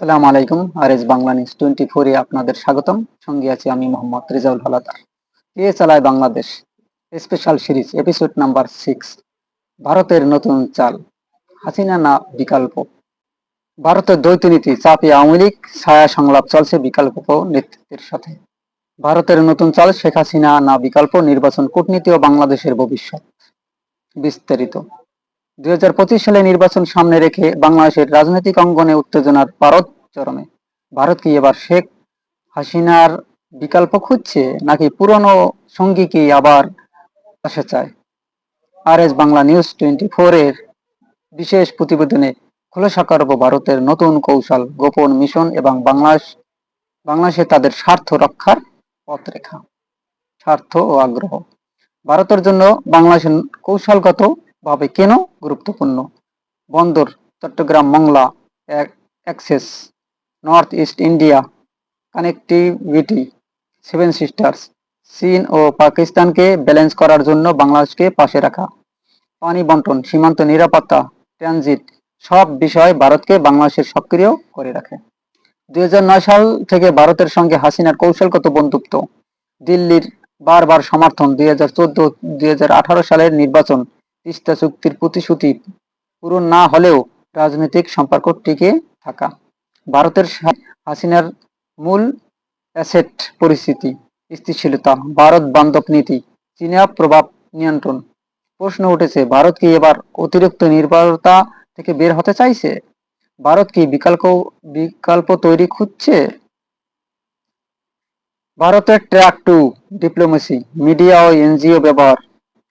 সালাম আলাইকুম R S Bangla news twenty ফোরে আপনাদের স্বাগতম। সঙ্গে আছি আমি মোহাম্মদ রেজাউল হালাদার। কে চালায় Bangladesh special series, episode number six, ভারতের নতুন চাল, হাসিনা না বিকল্প? ভারতের দ্বৈত নীতি, চাপে আওয়ামী লীগ, ছায়া সংলাপ চলছে বিকল্প নেতৃত্বের সাথে। ভারতের নতুন চাল, শেখ হাসিনা না বিকল্প নির্বাচন কূটনীতি ও বাংলাদেশের ভবিষ্যৎ। বিস্তারিত। দুই হাজার পঁচিশ সালে নির্বাচন সামনে রেখে বাংলাদেশের রাজনৈতিক অঙ্গনে উত্তেজনার পারদ চরমে। ভারত কি এবার শেখ হাসিনার বিকল্প খুঁজছে, নাকি পুরনো সঙ্গী কি আবার আসে চায়? R S Bangla news twenty এর বিশেষ প্রতিবেদনে খোলাসা করব ভারতের নতুন কৌশল, গোপন মিশন এবং বাংলাদেশ, বাংলাদেশে তাদের স্বার্থ রক্ষার পথরেখা, স্বার্থ ও আগ্রহ। ভারতের জন্য বাংলাদেশের কৌশলগত ভাবে কেন গুরুত্বপূর্ণ? বন্দর, Chittagong Mongla access, north east India, connectivity, seven sisters, চীন ও পাকিস্তানকে ব্যালেন্স করার জন্য বাংলাদেশকে পাশে রাখা। পানি বন্টন, সীমান্ত নিরাপত্তা, ট্রানজিট, সব বিষয় ভারতকে বাংলাদেশের সক্রিয় করে রাখে। দুই হাজার নয় সাল থেকে ভারতের সঙ্গে হাসিনার কৌশলগত বন্ধুত্ব। দিল্লির বারবার সমর্থন দুই হাজার চোদ্দ, দুই সালের নির্বাচন তিস্তা চুক্তির প্রতিশ্রুতি পূরণ না হলেও রাজনৈতিক সম্পর্ক টিকে থাকা। ভারতের হাসিনার মূল অ্যাসেট পরিস্থিতি স্থিতিশীলতা, ভারত বান্ধব নীতি, চীনা প্রভাব নিয়ন্ত্রণ। প্রশ্ন উঠেছে, ভারত কি এবার অতিরিক্ত নির্ভরতা থেকে বের হতে চাইছে? ভারত কি বিকল্প বিকল্প তৈরি খুঁজছে? ভারতের ট্র্যাক টু ডিপ্লোমেসি, মিডিয়া ও এনজিও ব্যবহার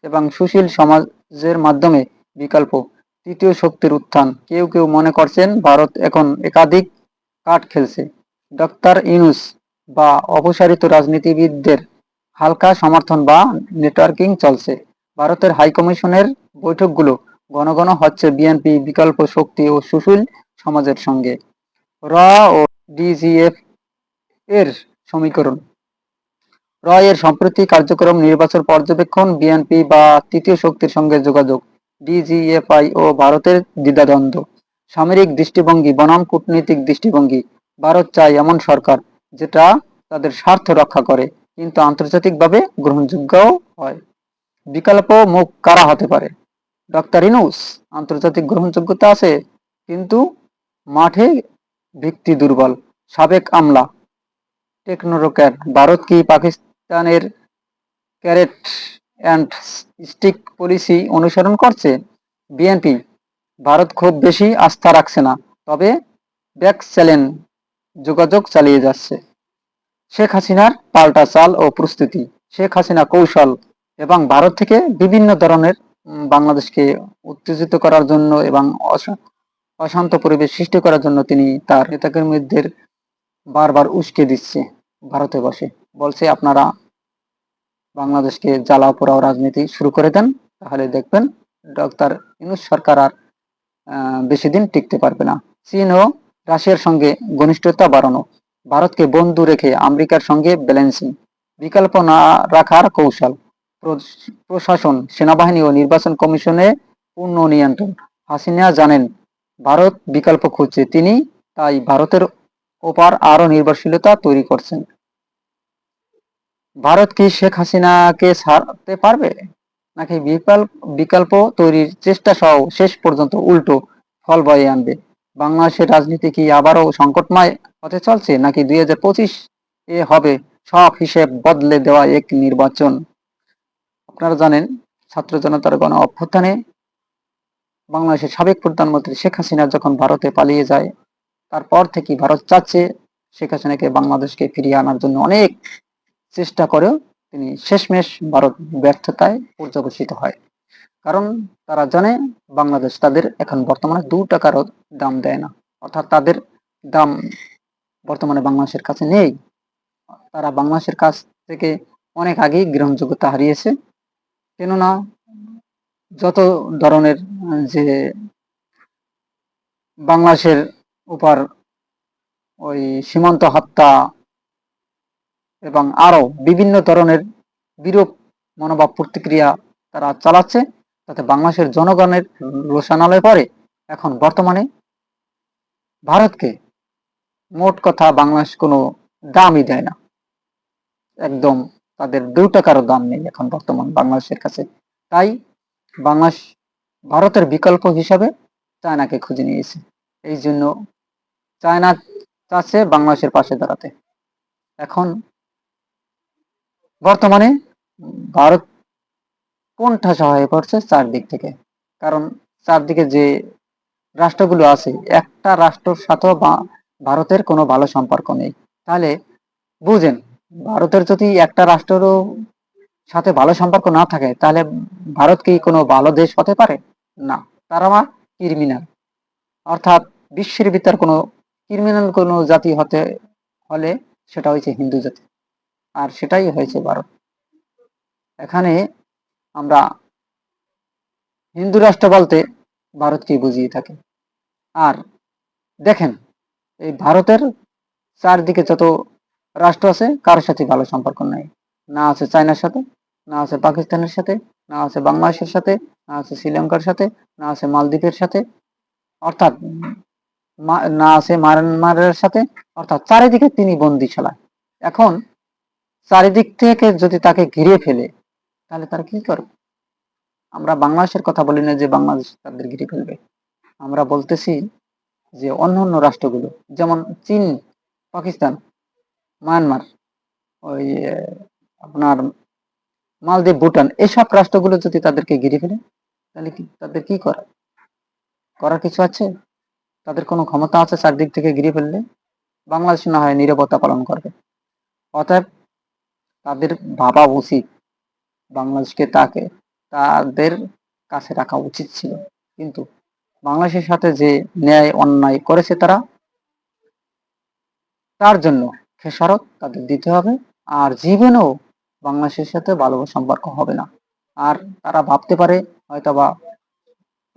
এবং সুশীল সমাজের মাধ্যমে বিকল্প। তৃতীয় শক্তির উত্থান। কেউ কেউ মনে করছেন ভারত এখন একাধিক কাঠ খেলছে। ডক্টর ইনুস বা অপসারিত রাজনীতিবিদদের হালকা সমর্থন বা নেটওয়ার্কিং চলছে। ভারতের হাইকমিশনের বৈঠকগুলো ঘন ঘন হচ্ছে বিএনপি বিকল্প শক্তি ও সুশীল সমাজের সঙ্গে। র ও ডিজিএফ এর সমীকরণ। রয়ের সম্প্রতি কার্যক্রম নির্বাচন পর্যবেক্ষণ বিএনপি বা তৃতীয় শক্তির সঙ্গে যোগাযোগ ডিজিএফআই ও ভারতের দ্বিধাদ্বন্দ্ব। সামরিক দৃষ্টিভঙ্গি, বনাম কূটনৈতিক দৃষ্টিভঙ্গি, ভারত চায় এমন সরকার যেটা তাদের স্বার্থ রক্ষা করে, কিন্তু আন্তর্জাতিকভাবে গ্রহণযোগ্যও হয়। বিকল্প মুখ কারা হতে পারে? ডক্টর ইনুস, আন্তর্জাতিক গ্রহণযোগ্যতা আছে, কিন্তু মাঠে ভিত্তি দুর্বল, সাবেক আমলা টেকনোরোক্যাট ভারত কি পাকিস্তানের ক্যারেট অ্যান্ড স্টিক পলিসি অনুসরণ করছে বিএনপি। ভারত খুব বেশি আস্থা রাখছে না, তবে ব্যাক চ্যালেঞ্জ যোগাযোগ চালিয়ে যাচ্ছে। শেখ হাসিনার পাল্টা চাল ও প্রস্তুতি, শেখ হাসিনা কৌশল এবং ভারত থেকে বিভিন্ন ধরনের বাংলাদেশকে উত্তেজিত করার জন্য এবং অশান্ত পরিবেশ সৃষ্টি করার জন্য তিনি তার নেতাকর্মীদের বারবার উস্কে দিচ্ছে ভারতে বসে। বলছে আপনারা বাংলাদেশকে জ্বালা পোড়াও রাজনীতি শুরু করে দেন, তাহলে দেখবেন ডক্টর ইনুস সরকার আর বেশি দিন টিকতে পারবে না। চীন ও রাশিয়ার সঙ্গে ঘনিষ্ঠতা বাড়ানো, ভারতকে বন্ধু রেখে আমেরিকার সঙ্গে ব্যালেন্সিং বিকল্প না রাখার কৌশল প্রশাসন, সেনাবাহিনী ও নির্বাচন কমিশনে পূর্ণ নিয়ন্ত্রণ। হাসিনা জানেন, ভারত বিকল্প খুঁজছে, তিনি তাই ভারতের ওপার আরও নির্ভরশীলতা তৈরি করছেন। ভারত কি শেখ হাসিনাকে ছাড়তে পারবে? নাকি বিকল্প বিকল্প তৈরির চেষ্টা সহ শেষ পর্যন্ত উল্টো ফল বয়ে আনবে? বাংলাদেশের রাজনীতি কি আবারও সংকটময় হতে চলছে? নাকি দুই হাজার পঁচিশ এ হবে সব হিসেব বদলে দেওয়া এক নির্বাচন? আপনারা জানেন, ছাত্র জনতার গণ অভ্যুত্থানে বাংলাদেশের সাবেক প্রধানমন্ত্রী শেখ হাসিনা যখন ভারতে পালিয়ে যায়, তারপর থেকে ভারত চাচ্ছে শেখ হাসিনাকে বাংলাদেশকে ফিরিয়ে আনার জন্য অনেক চেষ্টা করেও তিনি শেষমেশ ভারত ব্যর্থতায় পর্যবসিত হয়। কারণ তারা জানে বাংলাদেশ তাদের এখন বর্তমানে দু টাকারও দাম দেয় না। অর্থাৎ তাদের দাম বর্তমানে বাংলাদেশের কাছে নেই। তারা বাংলাদেশের কাছ থেকে অনেক আগেই গ্রহণযোগ্যতা হারিয়েছে। কেননা যত ধরনের যে বাংলাদেশের উপর ওই সীমান্ত হত্যা এবং আরও বিভিন্ন ধরনের বিরূপ মনোভাব প্রতিক্রিয়া তারা চালাচ্ছে তাতে বাংলাদেশের জনগণের রোশানালয় পরে এখন বর্তমানে ভারতকে মোট কথা বাংলাদেশ কোনো দামই দেয় না। একদম তাদের দু টাকারও দাম নেই এখন বর্তমান বাংলাদেশের কাছে। তাই বাংলাদেশ ভারতের বিকল্প হিসাবে চায়নাকে খুঁজে নিয়েছে। এই জন্য চায়না চাচ্ছে বাংলাদেশের পাশে দাঁড়াতে। এখন বর্তমানে ভারত কোণঠাসা হয়ে পড়ছে চারদিক থেকে? কারণ চারদিকে যে রাষ্ট্রগুলো আছে, একটা রাষ্ট্রের সাথেও বা- ভারতের কোনো ভালো সম্পর্ক নেই। তাহলে বুঝেন, ভারতের যদি একটা রাষ্ট্রেরও সাথে ভালো সম্পর্ক না থাকে, তাহলে ভারত কি কোনো ভালো দেশ হতে পারে? না, তারা আমার ক্রিমিনাল অর্থাৎ বিশ্বের ভিতর কোনো ক্রিমিনাল কোনো জাতি হতে হলে সেটা হয়েছে হিন্দু জাতি। আর সেটাই হয়েছে ভারত। এখানে আমরা হিন্দু রাষ্ট্র বলতে ভারতকেই বুঝিয়ে থাকি। আর দেখেন, এই ভারতের চারদিকে যত রাষ্ট্র আছে কারোর সাথে ভালো সম্পর্ক নাই। না আছে চায়নার সাথে, না আছে পাকিস্তানের সাথে, না আছে বাংলাদেশের সাথে, না আছে শ্রীলঙ্কার সাথে, না আছে মালদ্বীপের সাথে। অর্থাৎ না আছে মায়ানমারের সাথে, অর্থাৎ চারিদিকে তিনি বন্দি চালায় এখন চারিদিক থেকে যদি তাকে ঘিরে ফেলে, তাহলে তারা কি করবে? আমরা বাংলাদেশের কথা বলি না যে বাংলাদেশ তাদের ঘিরে ফেলবে। আমরা বলতেছি যে অন্য অন্য রাষ্ট্রগুলো, যেমন চীন, পাকিস্তান, মায়ানমার, ওই আপনার মালদ্বীপ, ভুটান, এসব রাষ্ট্রগুলো যদি তাদেরকে ঘিরে ফেলে, তাহলে কি তাদের কি করা? করার কিছু আছে? তাদের কোনো ক্ষমতা আছে চারদিক থেকে ঘিরে ফেললে? বাংলাদেশ না হয় নিরাপত্তা পালন করবে। অতএব তাদের ভাবা উচিত। বাংলাদেশকে তাকে, তাদের কাছে রাখা উচিত ছিল। কিন্তু বাংলাদেশের সাথে যে ন্যায় অন্যায় করেছে তারা, তার জন্য খেসারত তাদের দিতে হবে। আর জীবনেও বাংলাদেশের সাথে ভালো সম্পর্ক হবে না। আর তারা ভাবতে পারে হয়তো বা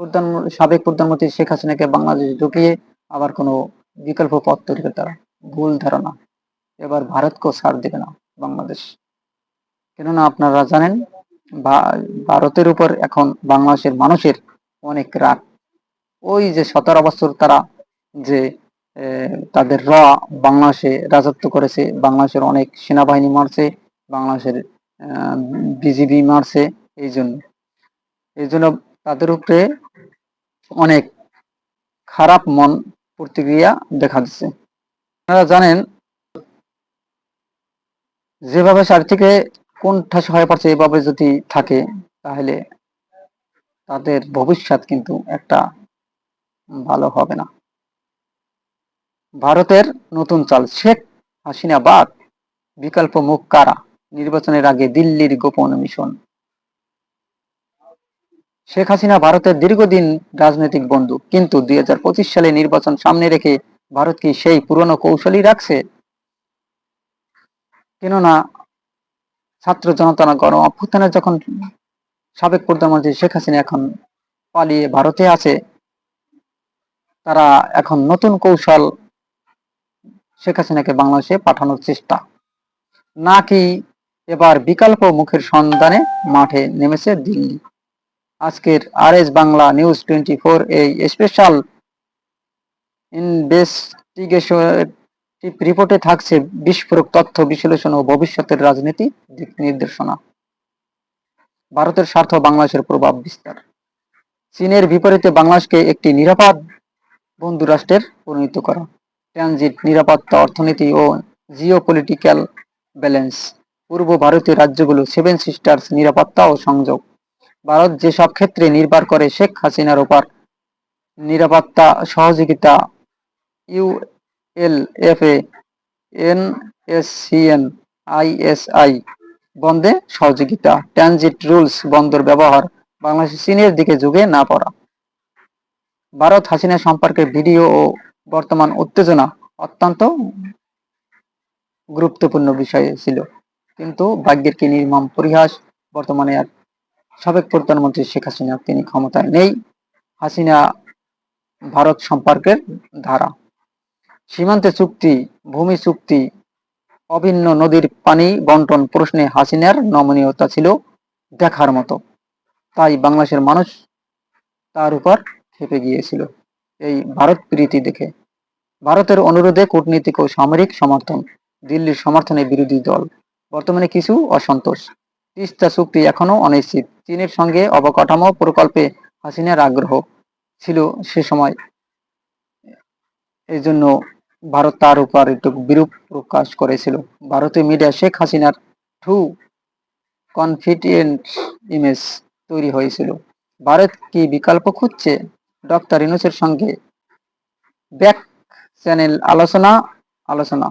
প্রধান, সাবেক প্রধানমন্ত্রী শেখ হাসিনাকে বাংলাদেশে ঢুকিয়ে আবার কোনো বিকল্প পথ তৈরি করে তারা। ভুল ধারণা। এবার ভারতকেও ছাড় দেবে না। বাংলাদেশ। কেননা আপনারা জানেন ভারতের উপর এখন বাংলাদেশের মানুষের অনেক রাগ। ওই যে সতেরো বছর তারা যে তাদের র বাংলাদেশে রাজত্ব করেছে, বাংলাদেশের অনেক সেনাবাহিনী মারছে, বাংলাদেশের বিজিবি মারছে, এই জন্য। এই জন্য তাদের উপরে অনেক খারাপ মন প্রতিক্রিয়া দেখা দিচ্ছে। আপনারা জানেন যেভাবে চারিদিকে কোণঠাস হয়ে পড়ছে, এভাবে যদি থাকে, তাহলে তাদের ভবিষ্যৎ কিন্তু একটা ভালো হবে না। ভারতের নতুন চাল, শেখ হাসিনা বাদ, বিকল্প মুখ কারা? নির্বাচনের আগে দিল্লির গোপন মিশন। শেখ হাসিনা ভারতের দীর্ঘদিন রাজনৈতিক বন্ধু কিন্তু দুই হাজার পঁচিশ সালে নির্বাচন সামনে রেখে ভারত কি সেই পুরনো কৌশলই রাখছে? কেননা ছাত্র জনতা গণ অভ্যুত্থানে যখন সাবেক প্রধানমন্ত্রী শেখ হাসিনা এখন পালিয়ে ভারতে আছে, তারা এখন নতুন কৌশল শেখ হাসিনাকে বাংলাদেশে পাঠানোর চেষ্টা। নাকি এবার বিকল্প মুখের সন্ধানে মাঠে নেমেছে দিল্লি। আজকের R S Bangla news twenty four এই স্পেশাল ইনভেস্টিগেশন রিপোর্টে থাকছে বিস্ফোরক তথ্য বিশ্লেষণ ও ভবিষ্যতের রাজনীতি দিক নির্দেশনা। ভারতের স্বার্থ বাংলাদেশের প্রভাব বিস্তার। চীনের বিপরীতে বাংলাদেশকে একটি নিরাপদ বন্ধু রাষ্ট্রের পরিণত করা। ট্রানজিট, নিরাপত্তা, অর্থনীতি ও জিও পলিটিক্যাল ব্যালেন্স। পূর্ব ভারতীয় রাজ্যগুলো সেভেন সিস্টার্স নিরাপত্তা ও সংযোগ। ভারত যেসব ক্ষেত্রে নির্ভর করে শেখ হাসিনার উপর নিরাপত্তা, সহযোগিতা ইউএলএফএ এনএসসিএন, আইএসআই বন্ধে সহযোগিতা। ট্রানজিট রুলস বন্দর ব্যবহার বাংলাদেশ চীনের দিকে ঝুঁকে না পড়া। ভারত হাসিনা সম্পর্কে ভিডিও ও বর্তমান উত্তেজনা অত্যন্ত গুরুত্বপূর্ণ বিষয় ছিল। কিন্তু ভাগ্যের কি নির্মম পরিহাস বর্তমানে আর সাবেক প্রধানমন্ত্রী শেখ হাসিনা, তিনি ক্ষমতায় নেই। হাসিনা ভারত সম্পর্কের ধারা। সীমান্তে চুক্তি, ভূমি চুক্তি, অভিন্ন নদীর পানি বন্টন প্রশ্নে হাসিনার নমনীয়তা ছিল দেখার মতো। তাই বাংলাদেশের মানুষ তার উপর খেপে গিয়েছিল। এই ভারত প্রীতি দেখে। ভারতের অনুরোধে কূটনীতিক ও সামরিক সমর্থন, দিল্লির সমর্থনে বিরোধী দল, বর্তমানে কিছু অসন্তোষ। তিস্তা চুক্তি এখনও অনিশ্চিত। চীনের সঙ্গে অবকাঠামো প্রকল্পে হাসিনার আগ্রহ ছিল সে সময়। এই জন্য ভারত তার উপর একটু বিরূপ প্রকাশ করেছিল। ভারতীয় মিডিয়া শেখ হাসিনার টু কনফিডেন্ট ইমেজ তৈরি হয়েছিল। ভারত কি বিকল্প খুঁজছে? ডক্টর ইনুসের সঙ্গে ব্যাক চ্যানেল আলোচনা আলোচনা।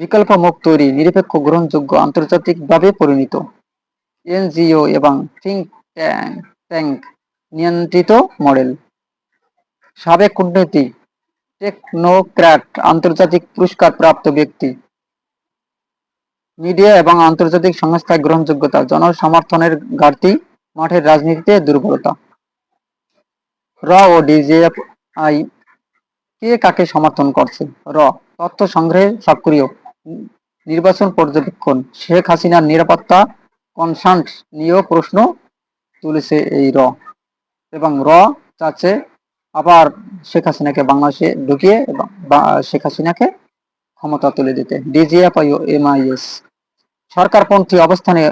বিকল্প মুখ তৈরি, নিরপেক্ষ, গ্রহণযোগ্য, আন্তর্জাতিকভাবে পরিণত। এনজিও এবং থিঙ্ক ট্যাঙ্ক ট্যাঙ্ক নিয়ন্ত্রিত মডেল সাবেক কূটনীতি টেকনোক্র্যাট আন্তর্জাতিক পুরস্কার প্রাপ্ত ব্যক্তি। মিডিয়া এবং আন্তর্জাতিক সংস্থায় গ্রহণযোগ্যতা, জনসমর্থনের ঘাটতি, মাঠের রাজনীতিতে দুর্বলতা। র ও ডিজিএফআই কে কাকে সমর্থন করছে? র, তথ্য সংগ্রহে সক্রিয়। নির্বাচন পর্যবেক্ষণ, শেখ হাসিনার নিরাপত্তা কনসার্ট নিয়েও প্রশ্ন তুলেছে এই র। এবং র চাচ্ছে আবার শেখ হাসিনাকে বাংলাদেশে ঢুকিয়ে শেখ হাসিনাকে ক্ষমতা তুলে দিতে। ডিজিএফআই ও এমআইএস সরকারপন্থী অবস্থানে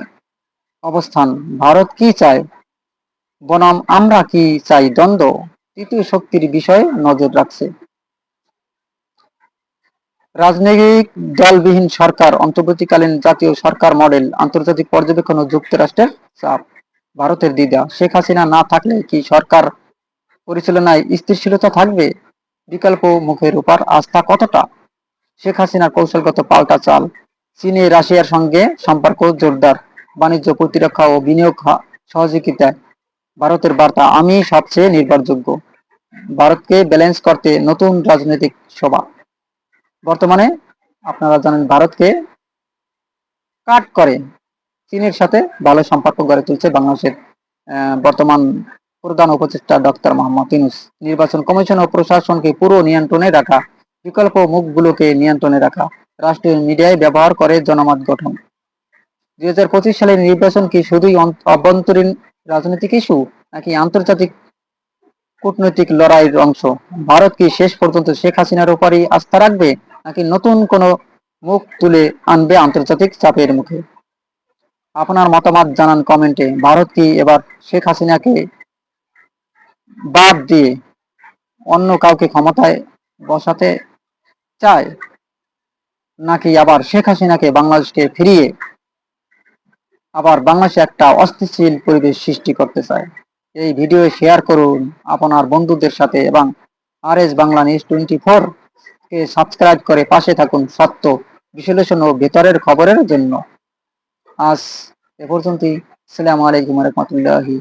অবস্থান। ভারত কি চায়? বনাম, আমরা কি চাই দ্বন্দ্ব? তৃতীয় শক্তির বিষয়ে নজর রাখছে। রাজনৈতিক দলবিহীন সরকার, অন্তর্বর্তীকালীন জাতীয় সরকার মডেল, আন্তর্জাতিক পর্যবেক্ষণ ও যুক্তরাষ্ট্রের চাপ। ভারতের দ্বিধা। শেখ হাসিনা না থাকলে কি সরকার পরিচালনায় স্থিরশীলতা থাকবে, বিকল্প মুখের উপর আস্থা কতটা? শেখ হাসিনার কৌশলগত পাল্টা চাল, চীনে রাশিয়ার সঙ্গে সম্পর্ক জোরদার, বাণিজ্য, প্রতিরক্ষা ও বিনিয়োগ সহযোগিতায়। ভারতের বার্তা, আমি সবচেয়ে নির্ভরযোগ্য। ভারতকে ব্যালেন্স করতে নতুন রাজনৈতিক সভা। বর্তমানে আপনারা জানেন ভারতকে কাট করে। চীনের সাথে ভালো সম্পর্ক গড়ে তুলছে বাংলাদেশের বর্তমান প্রধান উপদেষ্টা ডক্টর মোহাম্মদ ইউনুস। নির্বাচন কমিশন ও প্রশাসনকে পুরো নিয়ন্ত্রণে রাখা, বিকল্প মুখগুলোকে নিয়ন্ত্রণে রাখা, রাষ্ট্রীয় মিডিয়ায় ব্যবহার করে জনমত গঠন। দুই হাজার পঁচিশ সালের নির্বাচন কি শুধুই অভ্যন্তরীণ রাজনৈতিক ইস্যু, নাকি আন্তর্জাতিক কূটনৈতিক লড়াইয়ের অংশ? ভারত কি শেষ পর্যন্ত শেখ হাসিনার উপরই আস্থা রাখবে, নাকি নতুন কোনো মুখ তুলে আনবে আন্তর্জাতিক চাপের মুখে? আপনার মতামত জানান কমেন্টে। ভারত কি এবার শেখ হাসিনাকে বাদ দিয়ে অন্য কাউকে ক্ষমতায় বসাতে চায়, নাকি আবার শেখ হাসিনাকে বাংলাদেশকে ফিরিয়ে আবার বাংলাদেশে একটা অস্থিতিশীল পরিবেশ সৃষ্টি করতে চায়? এই ভিডিও শেয়ার করুন আপনার বন্ধুদের সাথে এবং R S Bangla news twenty four কে সাবস্ক্রাইব করে পাশে থাকুন সত্য বিশ্লেষণ ও ভেতরের খবরের জন্য। আজ এ পর্যন্তই। আসসালামু আলাইকুম রহমতুল্লাহি